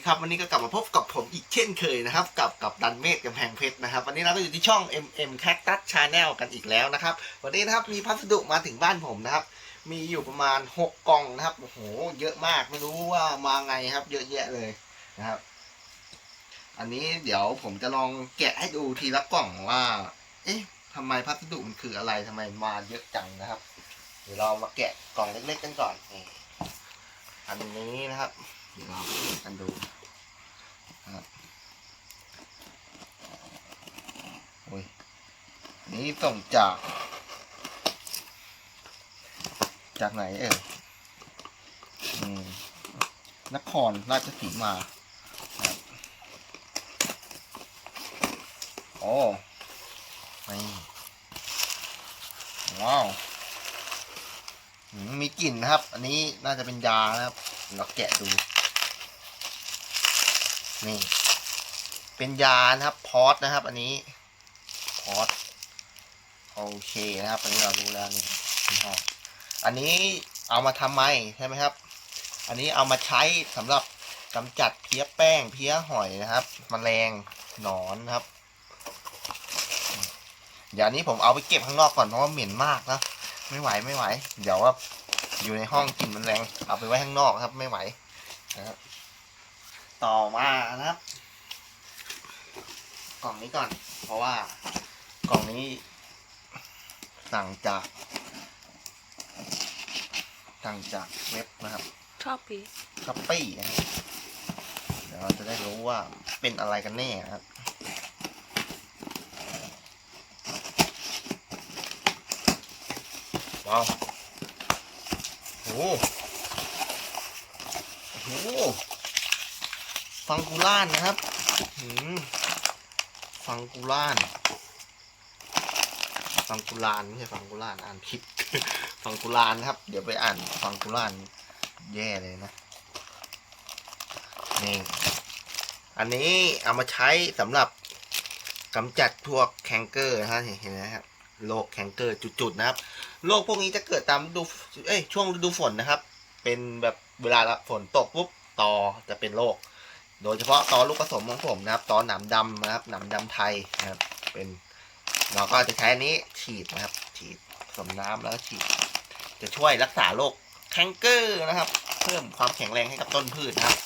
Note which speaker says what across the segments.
Speaker 1: ดีครับ วันนี้ก็กลับมาพบกับผมอีกเช่นเคยนะครับ กับกับดันเมฆกำแพงเพชรนะครับ วันนี้เราก็อยู่ที่ช่อง MM Cactus Channel กันอีกแล้วนะครับ วันนี้นะครับมีพัสดุมาถึงบ้านผมนะครับ มีอยู่ประมาณ 6 กล่องนะครับ โอ้โห เยอะมาก ไม่รู้ว่ามาไงครับ เยอะแยะเลยนะครับ อันนี้เดี๋ยวผมจะลองแกะให้ดูทีละกล่องว่า เอ๊ะทำไมพัสดุมันคืออะไรทำไมมาเยอะจังนะครับ เดี๋ยวเรามาแกะกล่องเล็กๆกันก่อน อันนี้นะครับ เดี๋ยวเรากันดูนะครับโอ้ยอันนี้ส่งจาก จากไหนเอ่ยอืมนครราชสีมาครับโอ้นี่ว้าวอืมมีกลิ่นนะครับ อันนี้น่าจะเป็นยานะครับ เราแกะดู นี่ เป็นยานะครับพอสนะครับ อันนี้พอสโอเคนะครับ อันนี้เรารู้แล้วนี่ออันนี้เอามาทำไมใช่ไหมครับ อันนี้เอามาใช้สำหรับกำจัดเพี้ยแป้งเพี้ยหอยนะครับมแมลงหนอนนะครับเดี๋ยวนี้ผมเอาไปเก็บข้างนอกก่อนเพราะว่าเหม็นมากนะไม่ไหวไม่ไหว เดี๋ยวว่าอยู่ในห้องกลิ่นมันแรง เอาไปไว้ข้างนอกครับ ไม่ไหวนะครับ ต่อมานะครับ กล่องนี้ก่อน เพราะว่ากล่องนี้สั่งจากสั่งจากเว็บนะครับ
Speaker 2: ชอบปี
Speaker 1: ช้อปปี้นะครับเดี๋ยวเราจะได้รู้ว่าเป็นอะไรกันแน่นะครับว้าวโอ้โหโอ้โห ฟังกูล่านนะครับฟังกูล่านฟังกุลานไม่ใช่ฟังกุลานอ่านผิดฟังกุลานครับ เดี๋ยวไปอ่านฟังกุลานแย่เลยนะนี่อันนี้เอามาใช้สำหรับกำจัดพวกแคนเกอร์นะฮะเห็นไหมครับโรคแคนเกอร์จุดๆนะครับโรคพวกนี้จะเกิดตามฤดูเอ้ยช่วงฤดูฝนนะครับ เป็นแบบเวลาฝนตกปุ๊บตอจะเป็นโรค โดยเฉพาะตอลูกผสมของผมนะครับ ตอหนามดำนะครับหนามดำไทยนะครับ เป็นเราก็จะใช้อันนี้ฉีดนะครับ ฉีดผสมน้ำแล้วฉีด จะช่วยรักษาโรคแคนเกอร์นะครับ เพิ่มความแข็งแรงให้กับต้นพืชนะครับ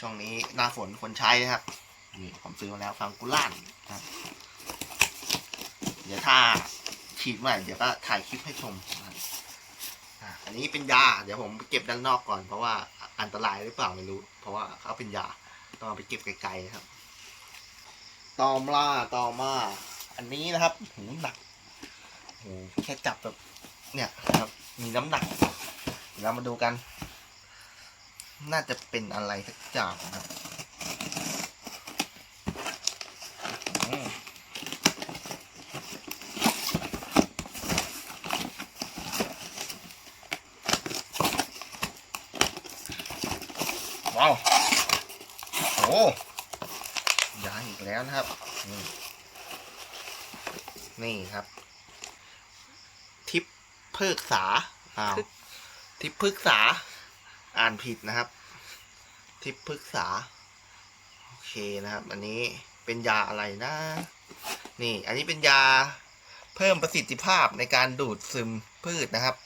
Speaker 1: ช่วงนี้หน้าฝนควรใช้นะครับนี่ผมซื้อมาแล้วฟังกุล่านนะครับ เดี๋ยวถ้าฉีดเมื่อไหร่เดี๋ยวก็ถ่ายคลิปให้ชมอันนี้เป็นยา เดี๋ยวผมเก็บด้านนอกก่อนเพราะว่าอันตรายหรือเปล่าไม่รู้ เพราะว่าเขาเป็นยา ต้องเอาไปเก็บไกลๆครับ ต่อมาต่อมา อันนี้นะครับหูหนักโหแค่จับแบบเนี่ยครับ มีน้ำหนักเดี๋ยวเรามาดูกัน น่าจะเป็นอะไรสักอย่างนะครับอืมว้าว โอ้ยาอีกแล้วนะครับนี่ นี่ครับ ทิพย์เพิกษาอ้าวทิพย์พึกษา อ่านผิดนะครับ ทิพย์พึกษา โอเคนะครับ อันนี้เป็นยาอะไรนะ นี่ อันนี้เป็นยาเพิ่มประสิทธิภาพในการดูดซึมพืชนะครับ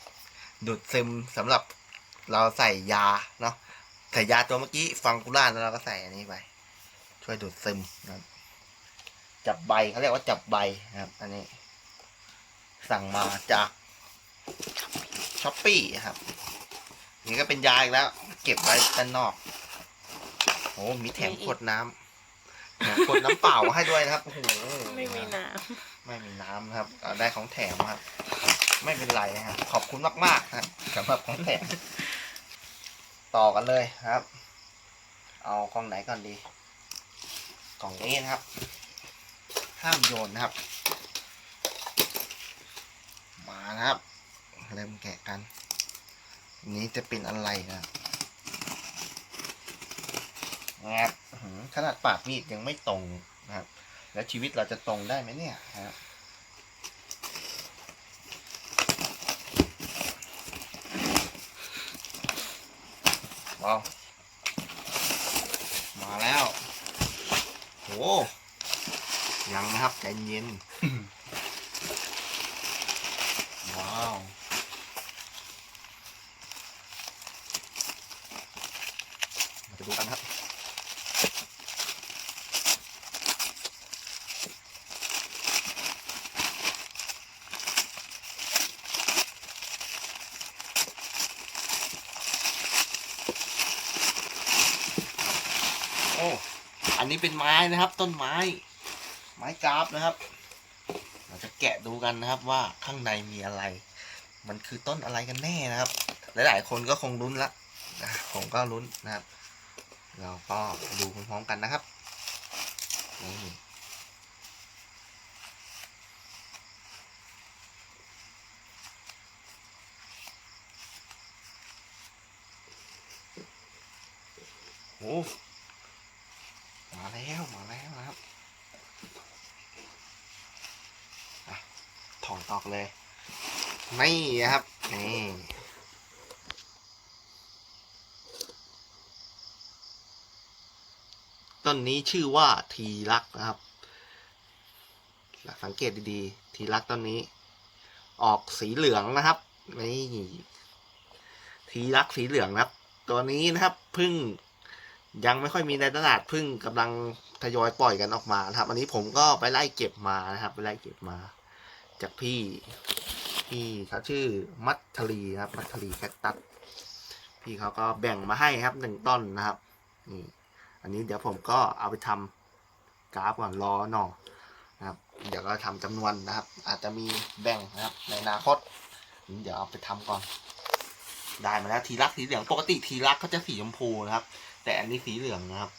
Speaker 1: ดูดซึมสำหรับเราใส่ยาเนาะใส่ยาตัวเมื่อกี้ฟังกุล่านแล้วเราก็ใส่อันนี้ไป ช่วยดูดซึมนะครับ จับใบเขาเรียกว่าจับใบนะครับ อันนี้ สั่งมาจากช้อปปี้ครับ นี่ก็เป็นยาอีกแล้ว เก็บไว้ด้านนอกโอ้มีแถมขวดน้ำแถมขวดน้ำเปล่าให้ด้วยนะครับโอ้โห
Speaker 2: ไม่มีน้
Speaker 1: ไม่มีน้ำครับเอาได้ของแถมครับ ไม่เป็นไรนะครับขอบคุณมากๆนะครับสำหรับของแถมต่อกันเลยครับ เอากล่องไหนก่อนดี กล่องนี้นะครับ ห้ามโยนนะครับ มานะครับ เริ่มแกะกัน นี้จะเป็นอะไรนะแงบขนาดปาดมีดยังไม่ตรงนะครับ แล้วชีวิตเราจะตรงได้ไหมเนี่ยครับมาแล้ว โห ยังนะครับใจเย็น ว้าว มาจะดูกันครับ โอ้ อันนี้เป็นไม้นะครับ ต้นไม้ ไม้กราฟนะครับ เราจะแกะดูกันนะครับว่าข้างในมีอะไร มันคือต้นอะไรกันแน่นะครับ หลายๆ คนก็คงลุ้นละนะผมก็ลุ้นนะครับ เราก็ดูพร้อมๆกันนะครับนี่โอ้มาแล้ว มาแล้วนะครับอะถ ออกเลยนี่ครับ นี่ต้นนี้ชื่อว่าทีรักนะครับ สังเกตดีๆ ทีรักต้นนี้ ออกสีเหลืองนะครับ นี่ทีรักสีเหลืองนะครับ ตัวนี้นะครับพึ่งยังไม่ค่อยมีในตลาดพึ่งกำลังทยอยปล่อยกันออกมานะครับ อันนี้ผมก็ไปไล่เก็บมานะครับ ไปไล่เก็บมา จากพี่พี่เขาชื่อมัททลีครับมัททลีแคคตัสพี่เขาก็แบ่งมาให้ครับหนึ่งต้นนะครับนี่อันนี้เดี๋ยวผมก็เอาไปทำกราฟก่อนรอหน่อนะครับ เดี๋ยวก็ทำจำนวนนะครับ อาจจะมีแบ่งนะครับ ในอนาคตเดี๋ยวเอาไปทำก่อน ได้มาแล้วทีรักสีเหลืองปกติทีรักเขาจะสีชมพูนะครับ แต่อันนี้สีเหลืองนะครับ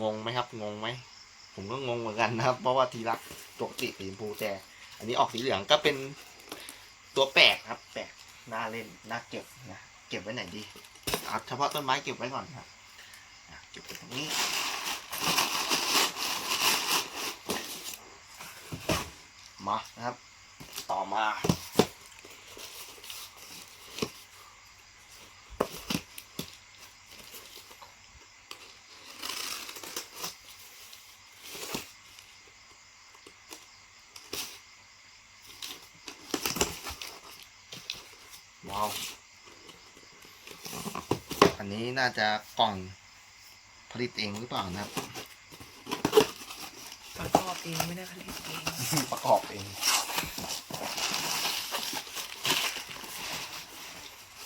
Speaker 1: งงไหมครับ งงไหมผมก็งงเหมือนกันนะครับ เพราะว่าทีรักปกติสีชมพูแต่ อันนี้ออกสีเหลืองก็เป็นตัวแปลกครับ แปลกน่าเล่นน่าเก็บนะเก็บไว้ไหนดีเอาเฉพาะต้นไม้เก็บไว้ก่อนครับอะเก็บไว้ตรงนี้มานะครับ ต่อมา ว้าวอันนี้น่าจะกล่องผลิตเองหรือเปล่านะครับ
Speaker 2: ประกอบเองไม่ได้ผลิตเอง
Speaker 1: ประกอบเอง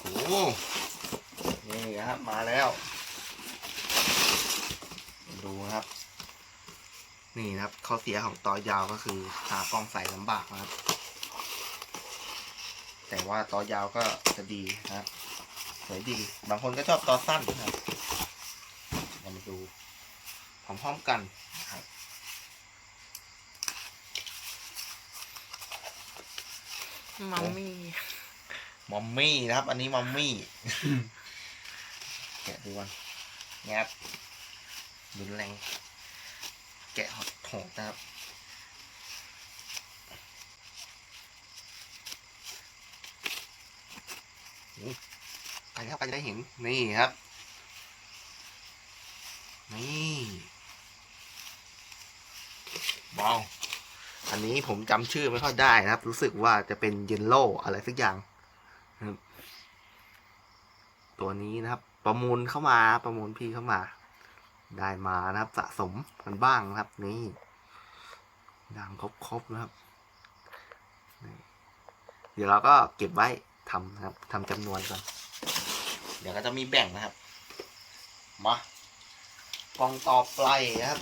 Speaker 1: โอ้โหนี่นะครับมาแล้ว ดูนะครับ นี่นะครับข้อเสียของต่อยาวก็คือหากล้องใส่ลำบากนะครับ แต่ว่าต่อยาวก็จะดีนะครับสวยดี บางคนก็ชอบต่อสั้นนะครับเรามาดูพร้อมๆกันนะครับ
Speaker 2: มัมมี่
Speaker 1: มอมมี่นะครับ อันนี้มอมมี่แกะดูกันงับรุนแรง แกะหดโหดนะครับ นี่ใครครับใครจะได้เห็น นี่ครับ นี่ว้าวอันนี้ผมจำชื่อไม่ค่อยได้นะครับ รู้สึกว่าจะเป็นเยนโล่อะไรสักอย่างตัวนี้นะครับ ประมูลเข้ามาประมูลพี่เข้ามา ได้มานะครับสะสมกันบ้างนะครับ นี่ด่างครบๆนะครับ เดี๋ยวเราก็เก็บไว้ ทำนะครับทำจำนวนก่อนเดี๋ยวก็จะมีแบ่งนะครับ มากล่องต่อไปครับ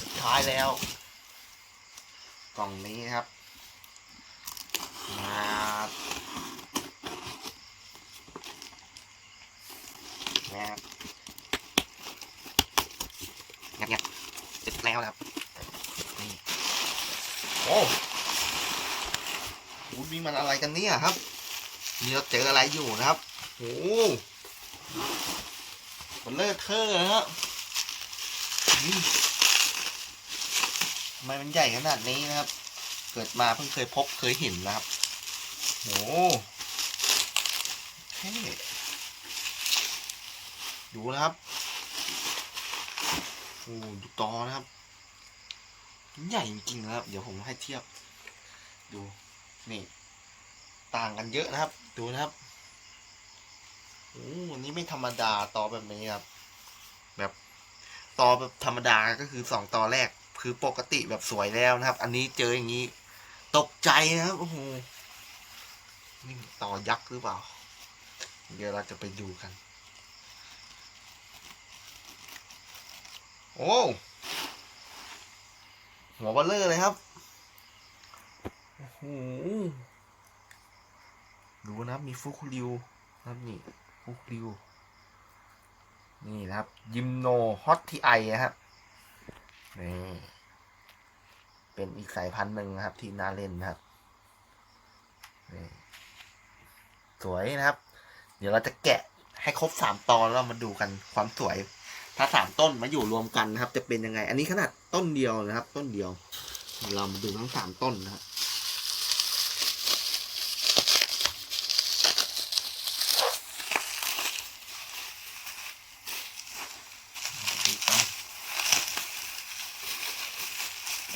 Speaker 1: สุดท้ายแล้ว กล่องนี้ครับ มานะครับงับงับเสร็จแล้วนะครับ นี่ โอ้โหมีมันอะไร กันเนี่ยครับมีเราเจออะไรอยู่นะครับโอ้โหมันเลอะเทอะนะครับนี่ทำไมมันใหญ่ขนาดนี้นะครับ เกิดมาเพิ่งเคยพบเคยเห็นนะครับโอ้เท่ดูนะครับโอ้ดูตอนะครับ ใหญ่จริงๆนะครับ เดี๋ยวผมให้เทียบ ดู นี่ ต่างกันเยอะนะครับ ดูนะครับโอ้อันนี้ไม่ธรรมดาต่อแบบนี้ครับ แบบต่อแบบธรรมดาก็คือสองต่อแรก คือปกติแบบสวยแล้วนะครับ อันนี้เจออย่างนี้ ตกใจนะครับโอ้โหนี่ต่อยักษ์หรือเปล่า เดี๋ยวเราจะไปดูกัน โอ้หัวเบลเลอร์เลยครับโอ้โห ดูนะครับมีฟุกริวนะครับนี่ฟุกริวนี่นะครับยิมโนฮอตทีไอนะครับนี่เป็นอีกสายพันธุ์หนึ่งนะครับ ที่น่าเล่นนะครับนี่สวยนะครับ เดี๋ยวเราจะแกะให้ครบสามตอนแล้วเรามาดูกันความสวย ถ้าสามต้นมาอยู่รวมกันนะครับ จะเป็นยังไง อันนี้ขนาดต้นเดียวนะครับ ต้นเดียว เรามาดูทั้งสามต้นนะครับ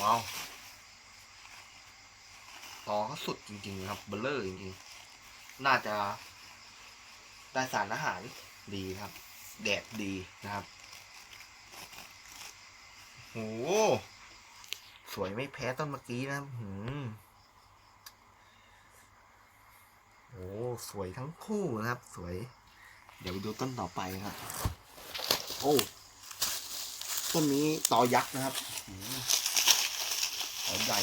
Speaker 1: ว้าวตอก็สุดจริงๆนะครับเบลเลอร์จริงๆ น่าจะได้สารอาหารดีครับ แดดดีนะครับโหสวยไม่แพ้ต้นเมื่อกี้นะครับหืมโอ้สวยทั้งคู่นะครับ สวย เดี๋ยวไปดูต้นต่อไปครับ โอ้ต้นนี้ตอยักษ์นะครับ หืมใหญ่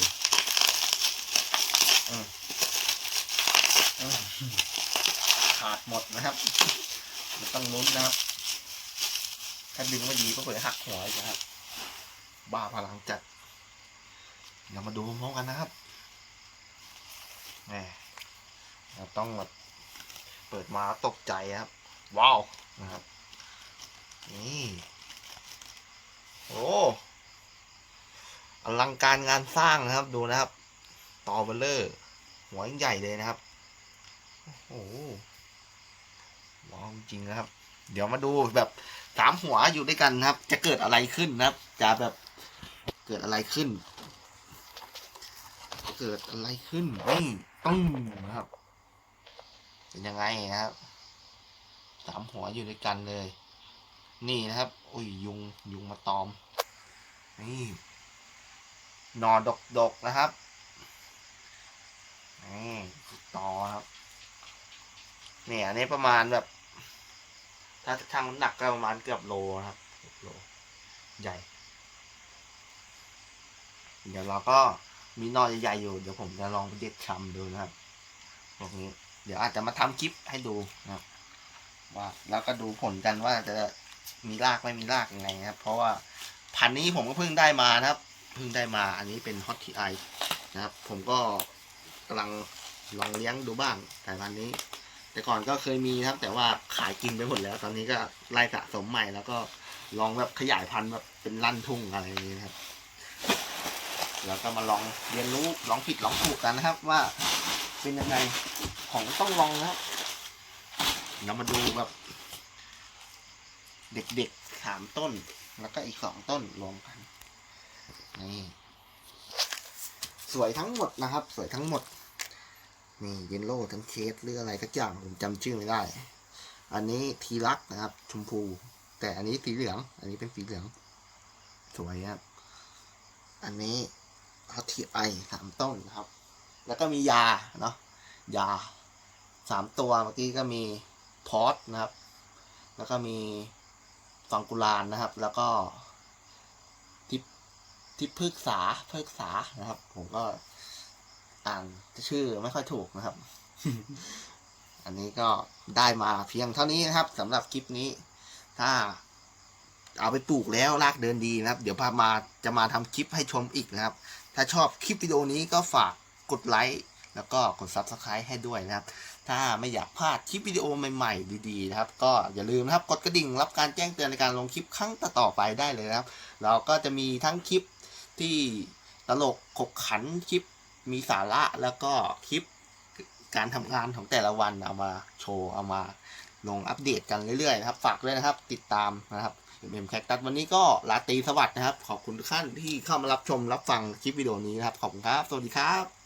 Speaker 1: ออเออขาดหมดนะครับต้องลุ้นนะครับ ถ้าดึงไม่ดีก็เผื่อหักหัวนะครับ บ้าพลังจัด เดี๋ยวมาดูพร้อมกันนะครับแหมเราต้องแบบเปิดมาตกใจครับ ว้าว นะครับ นี่ โอ้ อลังการงานสร้างนะครับดูนะครับตอเบลเลอร์ หัวใหญ่เลยนะครับ โอ้โหว้าวจริงนะครับ เดี๋ยวมาดูแบบสามหัวอยู่ด้วยกันนะครับ จะเกิดอะไรขึ้นนะครับ จะแบบเกิดอะไรขึ้น เกิดอะไรขึ้นนี่ตึ้งนะครับ เป็นยังไงนะครับสามหัวอยู่ด้วยกันเลย นี่นะครับ อุ้ยยุงยุงมาตอม นี่ หนอดกดกนะครับนี่ต่อครับเนี่ยอันนี้ประมาณแบบ ถ้าช่างหนักก็ประมาณเกือบโลนะครับโลใหญ่ เดี๋ยวเราก็มีนอใหญ่ๆอยู่ เดี๋ยวผมจะลองไปเด็ดชำดูนะครับพวกนี้เดี๋ยวอาจจะมาทำคลิปให้ดูนะครับ ว่าแล้วก็ดูผลกันว่าจะมีรากไม่มีรากยังไงนะครับ เพราะว่าพันธุ์นี้ผมก็เพิ่งได้มานะครับ พิ่งได้มาอันนี้เป็นฮอตทีไอนะครับ ผมก็กำลังลองเลี้ยงดูบ้างสายพันธุ์นี้ แต่ก่อนก็เคยมีครับ แต่ว่าขายกินไปหมดแล้ว ตอนนี้ก็ไล่สะสมใหม่แล้วก็ลองแบบขยายพันธุ์แบบเป็นลั่นทุ่งอะไรอย่างนี้นะครับแล้วก็มาลองเรียนรู้ลองผิดลองถูกกันนะครับ ว่าเป็นยังไงของต้องลองนะครับเรามาดูแบบ เด็กๆสามต้น แล้วก็อีกสองต้นรวมกัน นี่สวยทั้งหมดนะครับ สวยทั้งหมด นี่เยนโล่ทั้งเคสหรืออะไรสักอย่างผมจำชื่อไม่ได้ อันนี้ทีรักนะครับ ชมพู แต่อันนี้สีเหลือง อันนี้เป็นสีเหลือง สวยครับ อันนี้ฮัตทีไอสามต้นนะครับ แล้วก็มียาเนาะยาสามตัวเมื่อกี้ก็มีพอสนะครับ แล้วก็มีฟังกุลานนะครับ แล้วก็ ทิปพึกษาพึกษานะครับ ผมก็อ่านชื่อไม่ค่อยถูกนะครับ อันนี้ก็ได้มาเพียงเท่านี้นะครับสำหรับคลิปนี้ ถ้าเอาไปปลูกแล้วรากเดินดีนะครับ เดี๋ยวพามาจะมาทำคลิปให้ชมอีกนะครับ ถ้าชอบคลิปวิดีโอนี้ก็ฝากกดไลค์แล้วก็กด Subscribe ให้ด้วยนะครับ ถ้าไม่อยากพลาดคลิปวิดีโอใหม่ๆ ดีๆนะครับ ก็อย่าลืมนะครับ กดกระดิ่งรับการแจ้งเตือนในการลงคลิปครั้งต่อๆไปได้เลยนะครับ เราก็จะมีทั้งคลิป ที่ตลกขบขันคลิปมีสาระแล้วก็คลิปการทำงานของแต่ละวันเอามาโชว์เอามาลงอัปเดตกันเรื่อยๆนะครับฝากด้วยนะครับติดตามนะครับเมมแคคตัสวันนี้ก็ลาตีสวัสดีนะครับ ขอบคุณทุกท่านที่เข้ามารับชมรับฟังคลิปวิดีโอนี้นะครับ ขอบคุณครับ สวัสดีครับ